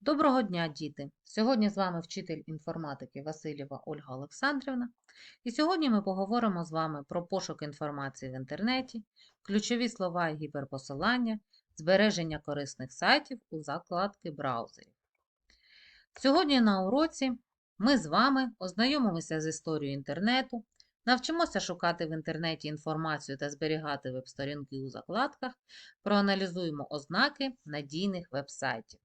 Доброго дня, діти! Сьогодні з вами вчитель інформатики Васильєва Ольга Олександрівна. І сьогодні ми поговоримо з вами про пошук інформації в інтернеті, ключові слова і гіперпосилання, збереження корисних сайтів у закладки браузерів. Сьогодні на уроці ми з вами ознайомимося з історією інтернету, навчимося шукати в інтернеті інформацію та зберігати веб-сторінки у закладках, проаналізуємо ознаки надійних веб-сайтів.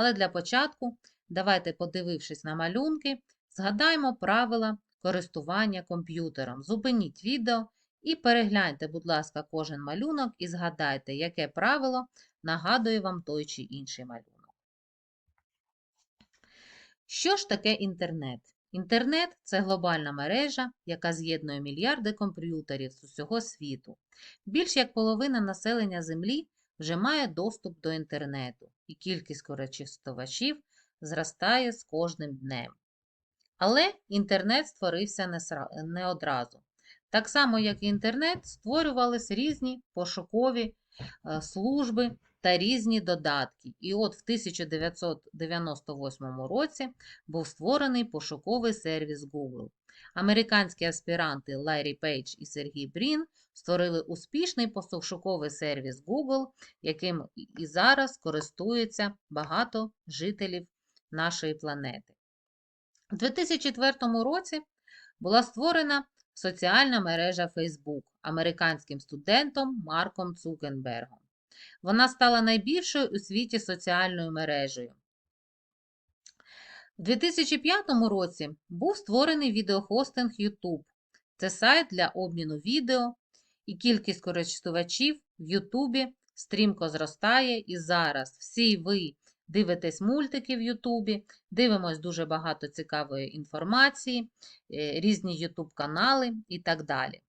Але для початку, давайте, подивившись на малюнки, згадаємо правила користування комп'ютером. Зупиніть відео і перегляньте, будь ласка, кожен малюнок і згадайте, яке правило нагадує вам той чи інший малюнок. Що ж таке інтернет? Інтернет це глобальна мережа, яка з'єднує мільярди комп'ютерів з усього світу. Більш як половина населення Землі вже має доступ до інтернету, і кількість користувачів зростає з кожним днем. Але інтернет створився не одразу. Так само, як і інтернет, створювались різні пошукові е, служби та різні додатки. І от в 1998 році був створений пошуковий сервіс Google. Американські аспіранти Ларі Пейдж і Сергій Брін створили успішний пошуковий сервіс Google, яким і зараз користується багато жителів нашої планети. У 2004 році була створена соціальна мережа Facebook американським студентом Марком Цукенбергом. Вона стала найбільшою у світі соціальною мережею. У 2005 році був створений відеохостинг YouTube. Це сайт для обміну відео, і кількість користувачів в Ютубі стрімко зростає. І зараз всі ви дивитесь мультики в Ютубі, дивимось дуже багато цікавої інформації, е, різні Ютуб канали і так далі.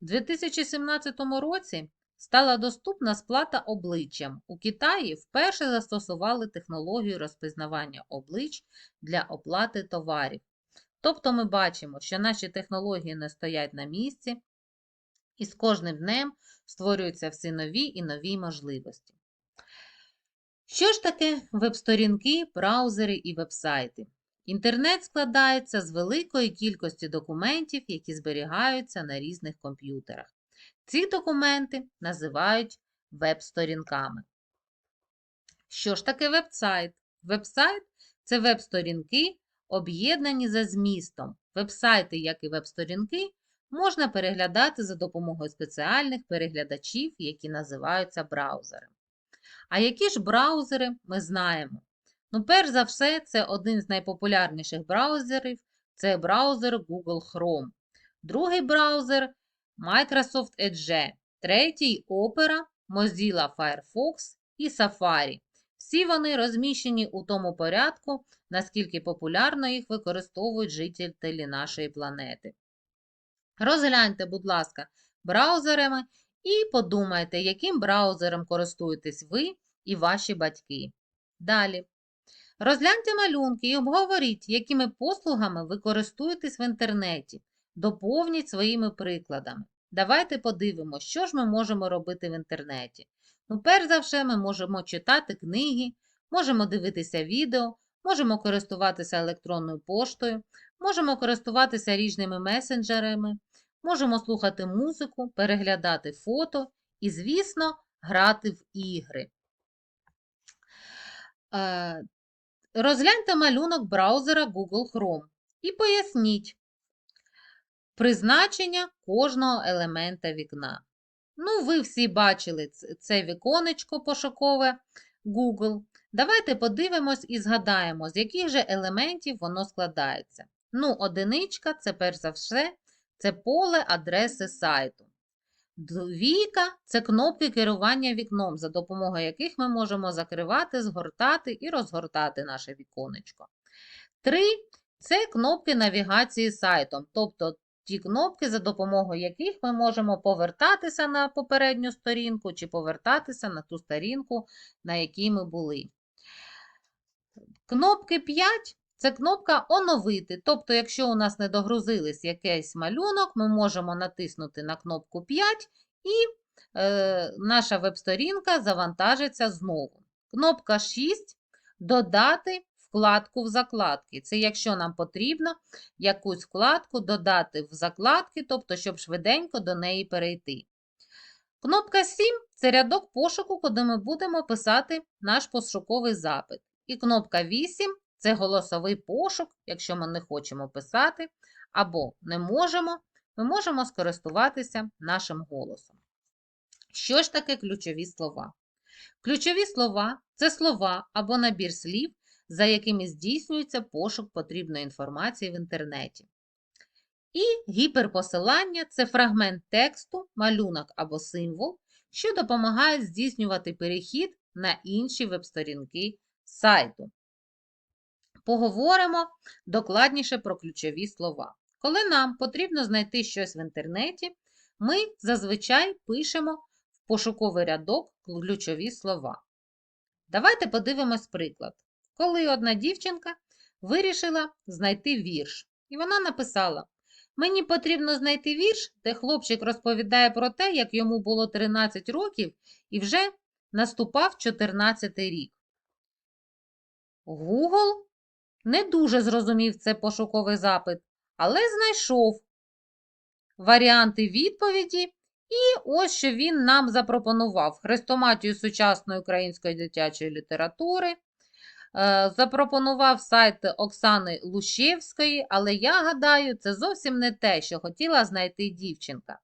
У 2017 році стала доступна сплата обличчям. У Китаї вперше застосували технологію розпізнавання облич для оплати товарів. Тобто ми бачимо, що наші технології не стоять на місці, і з кожним днем створюються всі нові і нові можливості. Що ж таке веб-сторінки, браузери і веб-сайти? Інтернет складається з великої кількості документів, які зберігаються на різних комп'ютерах. Ці документи називають веб-сторінками. Що ж таке веб-сайт? Веб-сайт це веб-сторінки, об'єднані за змістом. Веб-сайти, як і веб-сторінки, можна переглядати за допомогою спеціальних переглядачів, які називаються браузерами. А які ж браузери ми знаємо? Ну, перш за все, це один з найпопулярніших браузерів це браузер Google Chrome. Другий браузер Microsoft Edge, третій Opera, Mozilla Firefox і Safari. Всі вони розміщені у тому порядку, наскільки популярно їх використовують жителі нашої планети. Розгляньте, будь ласка, браузерами і подумайте, яким браузером користуєтесь ви і ваші батьки. Далі. Розгляньте малюнки і обговоріть, якими послугами ви користуєтесь в інтернеті. Доповніть своїми прикладами. Давайте подивимося, що ж ми можемо робити в інтернеті. Ну, перш за все, ми можемо читати книги, можемо дивитися відео, можемо користуватися електронною поштою, можемо користуватися різними месенджерами, можемо слухати музику, переглядати фото і, звісно, грати в ігри. Е, розгляньте малюнок браузера Google Chrome і поясніть призначення кожного елемента вікна. Ну, ви всі бачили це віконечко пошукове Google. Давайте подивимось і згадаємо, з яких же елементів воно складається. Ну, одиничка це перш за все це поле адреси сайту. Двійка це кнопки керування вікном, за допомогою яких ми можемо закривати, згортати і розгортати наше віконечко. Три це кнопки навігації сайтом, тобто ті кнопки, за допомогою яких ми можемо повертатися на попередню сторінку чи повертатися на ту сторінку, на якій ми були. Кнопки 5 це кнопка Оновити. Тобто, якщо у нас не догрузились якийсь малюнок, ми можемо натиснути на кнопку 5 і е, наша веб-сторінка завантажиться знову. Кнопка 6 додати вкладку в закладки. Це якщо нам потрібно якусь вкладку додати в закладки, тобто, щоб швиденько до неї перейти. Кнопка 7 це рядок пошуку, куди ми будемо писати наш пошуковий запит. І кнопка 8 це голосовий пошук, якщо ми не хочемо писати або не можемо, ми можемо скористуватися нашим голосом. Що ж таке ключові слова? Ключові слова це слова або набір слів, за якими здійснюється пошук потрібної інформації в інтернеті. І гіперпосилання це фрагмент тексту, малюнок або символ, що допомагає здійснювати перехід на інші веб-сторінки сайту. Поговоримо докладніше про ключові слова. Коли нам потрібно знайти щось в інтернеті, ми зазвичай пишемо в пошуковий рядок ключові слова. Давайте подивимось приклад. Коли одна дівчинка вирішила знайти вірш, і вона написала: Мені потрібно знайти вірш, де хлопчик розповідає про те, як йому було 13 років і вже наступав 14 рік. Google не дуже зрозумів це пошуковий запит, але знайшов варіанти відповіді, і ось що він нам запропонував: хрестоматію сучасної української дитячої літератури. Е, запропонував сайт Оксани Лущевської, але я гадаю, це зовсім не те, що хотіла знайти дівчинка.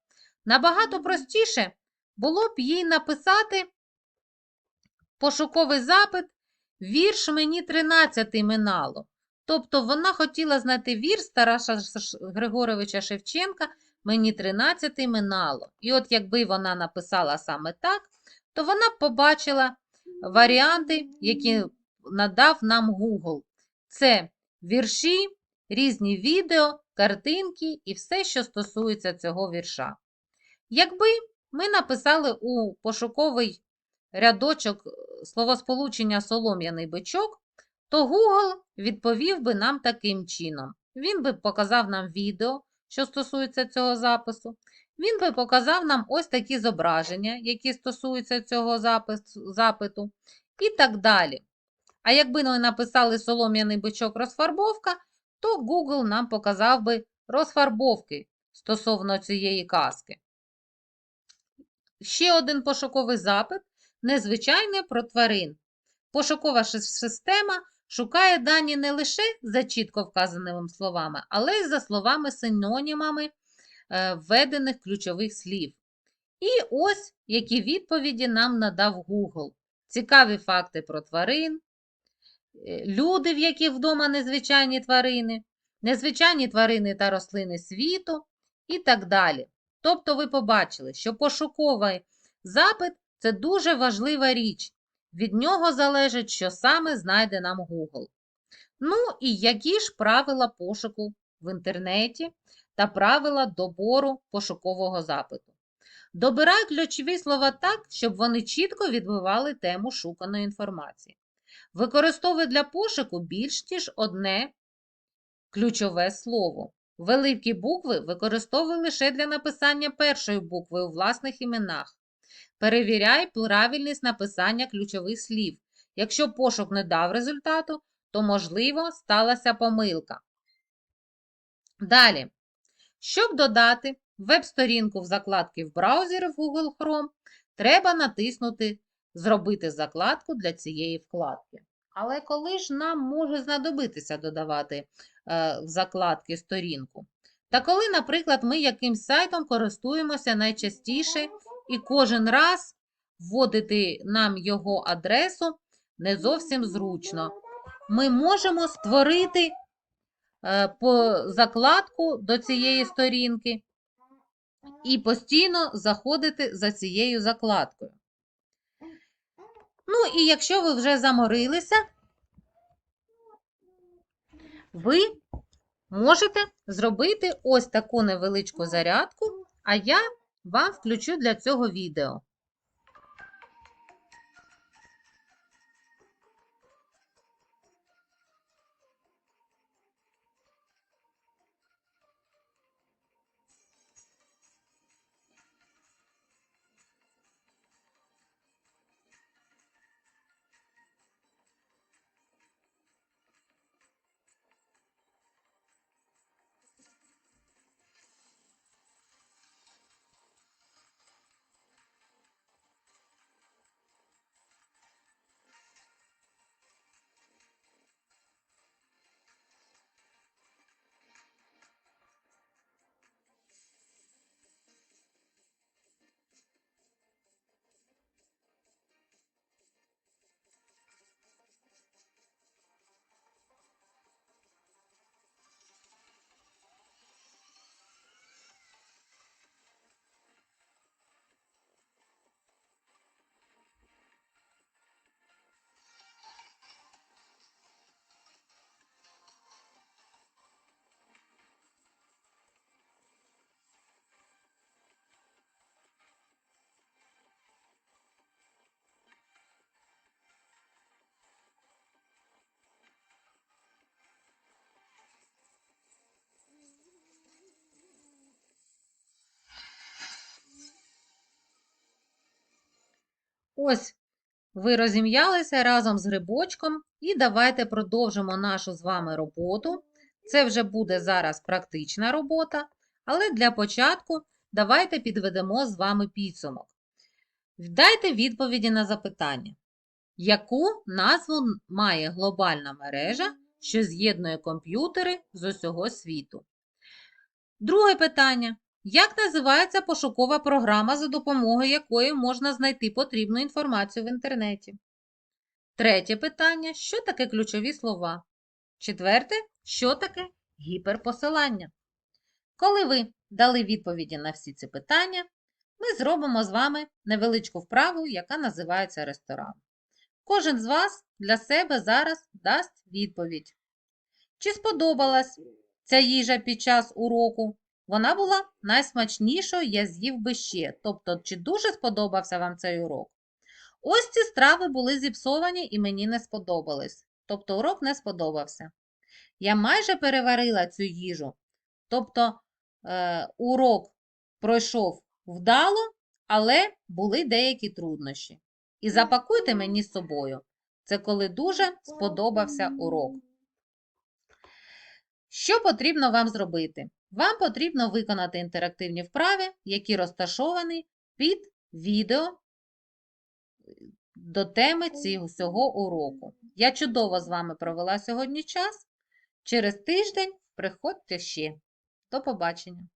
Набагато простіше було б їй написати пошуковий запит Вірш мені 13 минало. Тобто вона хотіла знайти вірш Тараса Григоровича Шевченка, мені 13 минало. І от якби вона написала саме так, то вона б побачила варіанти, які надав нам Google. Це вірші, різні відео, картинки і все, що стосується цього вірша. Якби ми написали у пошуковий рядочок е, словосполучення солом'яний бичок, то Google відповів би нам таким чином. Він би показав нам відео, що стосується цього запису. Він би показав нам ось такі зображення, які стосуються цього запиту, і так далі. А якби ми написали солом'яний бичок розфарбовка, то Google нам показав би розфарбовки стосовно цієї казки. Ще один пошуковий запит незвичайне про тварин. Пошукова система шукає дані не лише за чітко вказаними словами, але й за словами-синонімами е, введених ключових слів. І ось які відповіді нам надав Google. Цікаві факти про тварин, люди, в яких вдома незвичайні тварини, незвичайні тварини та рослини світу і так далі. Тобто ви побачили, що пошуковий запит це дуже важлива річ. Від нього залежить, що саме знайде нам Google. Ну і які ж правила пошуку в інтернеті та правила добору пошукового запиту. Добирай ключові слова так, щоб вони чітко відбивали тему шуканої інформації. Використовуй для пошуку більш ніж одне ключове слово. Великі букви використовуй лише для написання першої букви у власних іменах. Перевіряй правильність написання ключових слів. Якщо пошук не дав результату, то, можливо, сталася помилка. Далі, щоб додати веб-сторінку в закладки в браузері в Google Chrome, треба натиснути Зробити закладку для цієї вкладки. Але коли ж нам може знадобитися додавати е, в закладки сторінку? Та коли, наприклад, ми якимсь сайтом користуємося найчастіше і кожен раз вводити нам його адресу не зовсім зручно. Ми можемо створити е, по закладку до цієї сторінки і постійно заходити за цією закладкою. Ну, і якщо ви вже заморилися, ви можете зробити ось таку невеличку зарядку, а я вам включу для цього відео. Ось ви розім'ялися разом з грибочком, і давайте продовжимо нашу з вами роботу. Це вже буде зараз практична робота, але для початку давайте підведемо з вами підсумок. Дайте відповіді на запитання. Яку назву має глобальна мережа, що з'єднує комп'ютери з усього світу? Друге питання. Як називається пошукова програма, за допомогою якої можна знайти потрібну інформацію в інтернеті? Третє питання. Що таке ключові слова? Четверте, що таке гіперпосилання? Коли ви дали відповіді на всі ці питання, ми зробимо з вами невеличку вправу, яка називається ресторан. Кожен з вас для себе зараз дасть відповідь. Чи сподобалась ця їжа під час уроку? Вона була найсмачнішою, я з'їв би ще. Тобто, чи дуже сподобався вам цей урок? Ось ці страви були зіпсовані і мені не сподобались. Тобто урок не сподобався. Я майже переварила цю їжу. Тобто е, урок пройшов вдало, але були деякі труднощі. І запакуйте мені з собою. Це коли дуже сподобався урок. Що потрібно вам зробити? Вам потрібно виконати інтерактивні вправи, які розташовані під відео до теми цього уроку. Я чудово з вами провела сьогодні час. Через тиждень приходьте ще. До побачення!